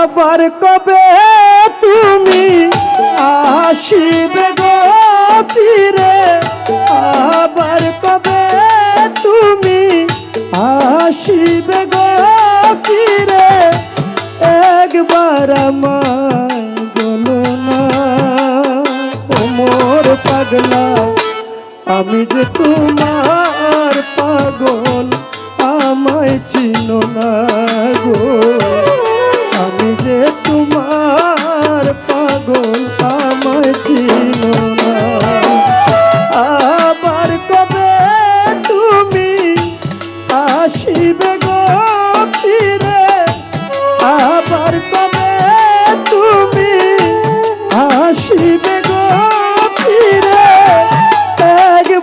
আবার কবে তুমি আসিবে গো ফিরে? আবার কবে তুমি আসিবে গো ফিরে? একবার আমায় বলো না পাগলা আমি যে তোমার পাগল, আমায় চিনো না গো।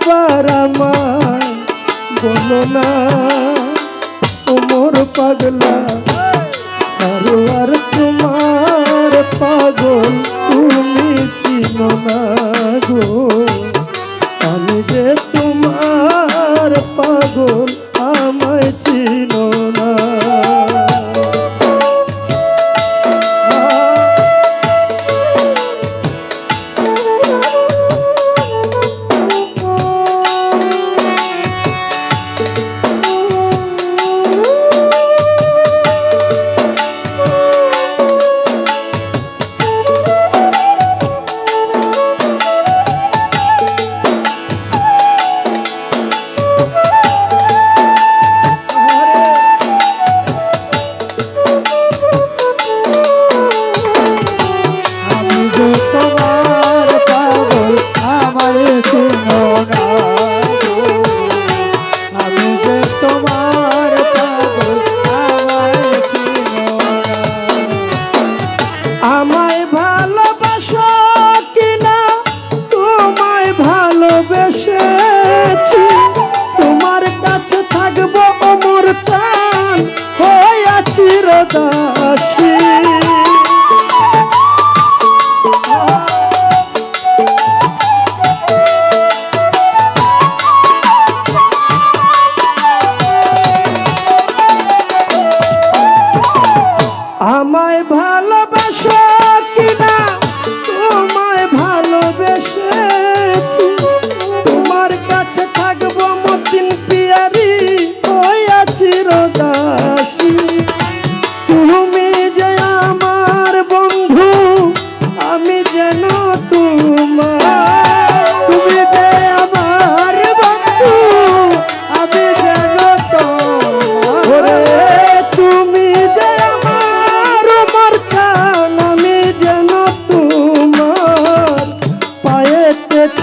একবার আমার বলো না ওমর পাগলা, সারোয়ার তোমার পাগল, তুমি চিনো না গো। আমি যে তোমার পাগল চান হইয়া চিরদাসী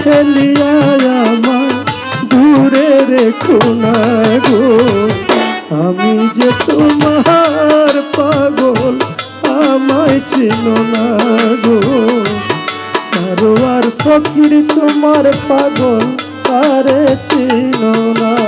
ঠেলিয়া আমার দূরে রেখো না গো। আমি যে তোমার পাগল, আমায় চিনো না গো। সারোয়ার ফকির তোমার পাগল, তারে চিনো না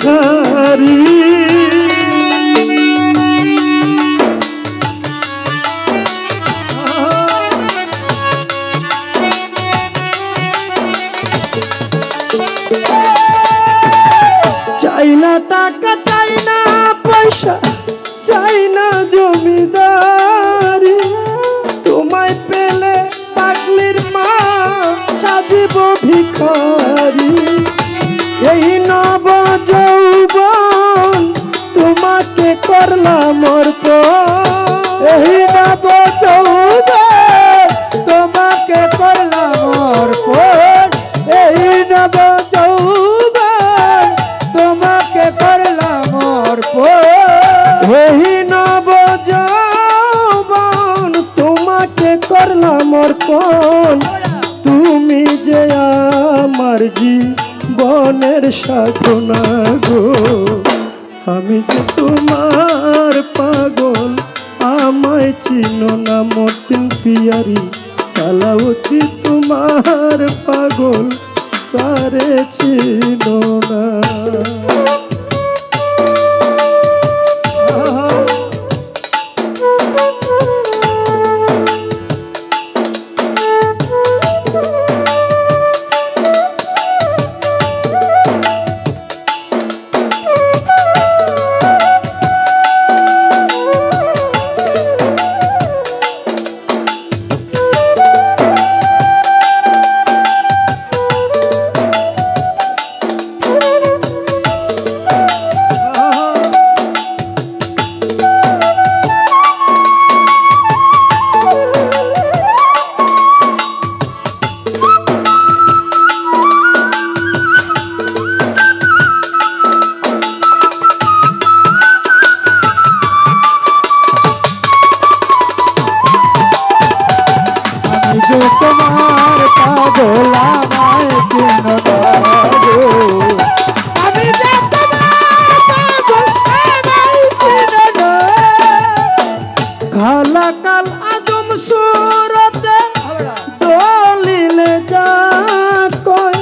Oh অর্পণ তুমি যে আমার জীবনের সাধনা গো। আমি যে তোমার পাগল, আমায় চিনো না মতিন পিয়ারি। সালাউতি তোমার পাগল তারে চিনো না? যে তোমার পাগল আমায় কয়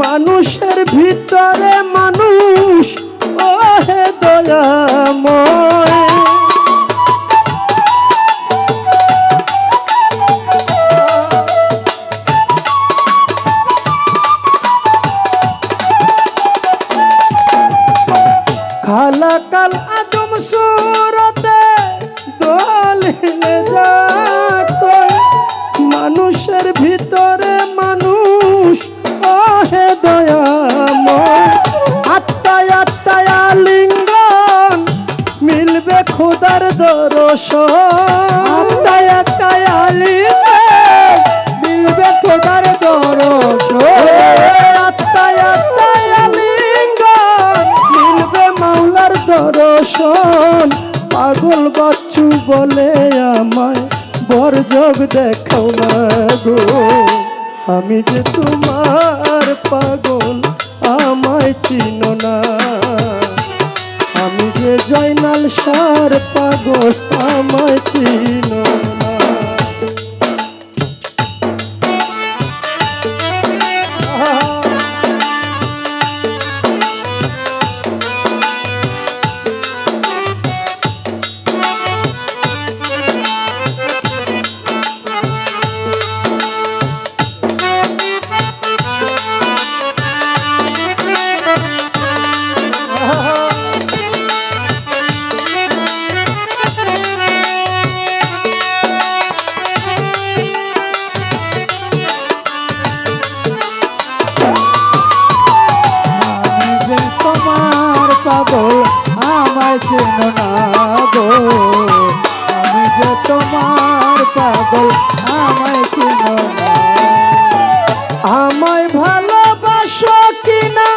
মানুষের ভিতরে মানুষ ও হে দয়াময় আমি যে তোমার পাগল, আমায় চিন না। আমি যে জয়নাল সার পাগল, আমায় চিন না। চেনো না গো। আমি যে তোমার পাগল, আমায় চেনো না। আমায় ভালোবাসো কিনা?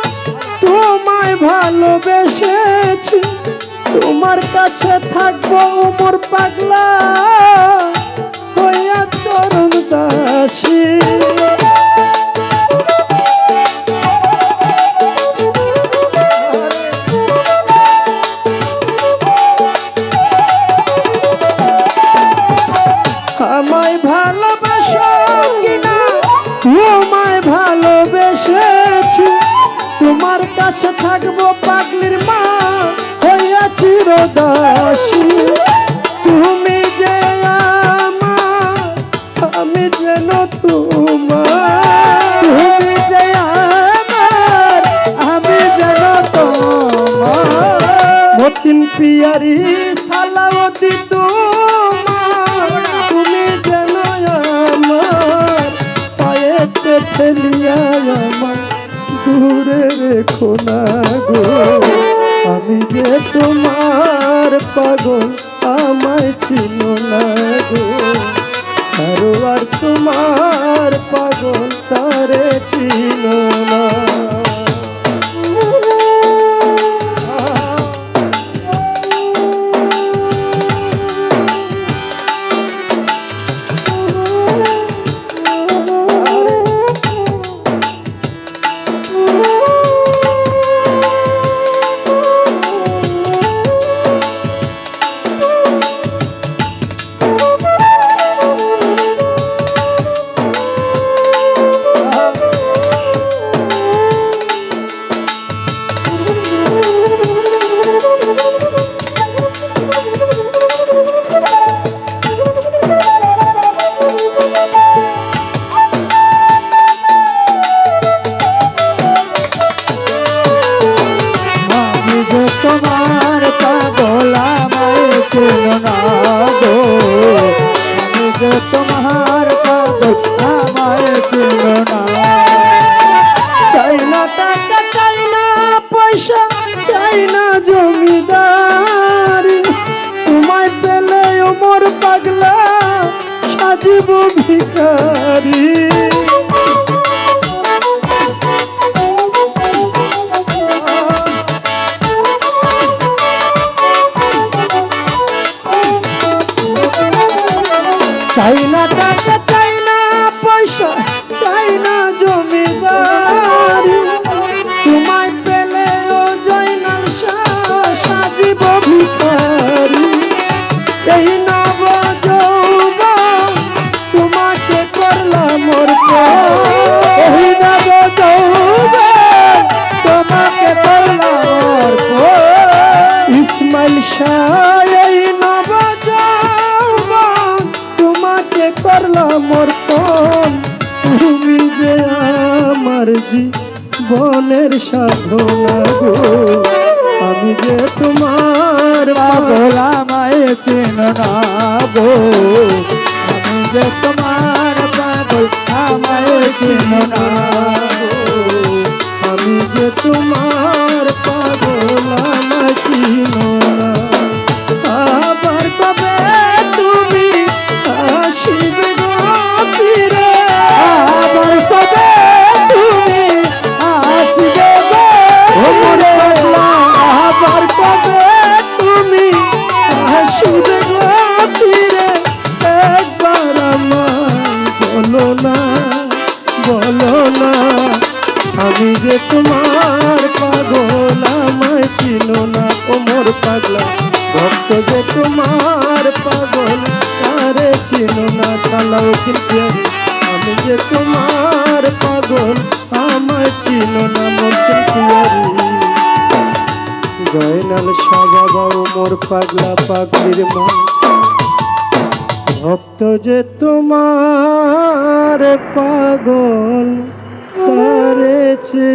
তোমায় ভালোবেসেছি। তোমার কাছে থাকব উমর পাগলা। হইয়া চরণ দাসী। তোমার। তুমি যে আমার যেন তোমার। মতিন পিয়ারি সালামতি তোমার। তুমি যেন আমার পায়েতে ফেলিয়া আমার। দূরে রেখো না গো। আমি যে তোমার পাগল আমায় চিনো না গো। সরোয়ার তোমার পাগল হারি মনের সাধনা গো। আমি যে তোমার পাগল মায়ে চেনো না গো। আমি যে তোমার পাগল মায়ে চেনো না গো। আমি যে তোমার তোমার পাগল আমার ছিল নাম জয়নাল জয়নাল সাজাবা মোর পাগলা পাগলির মা। ভক্ত যে তোমার পাগল করেছে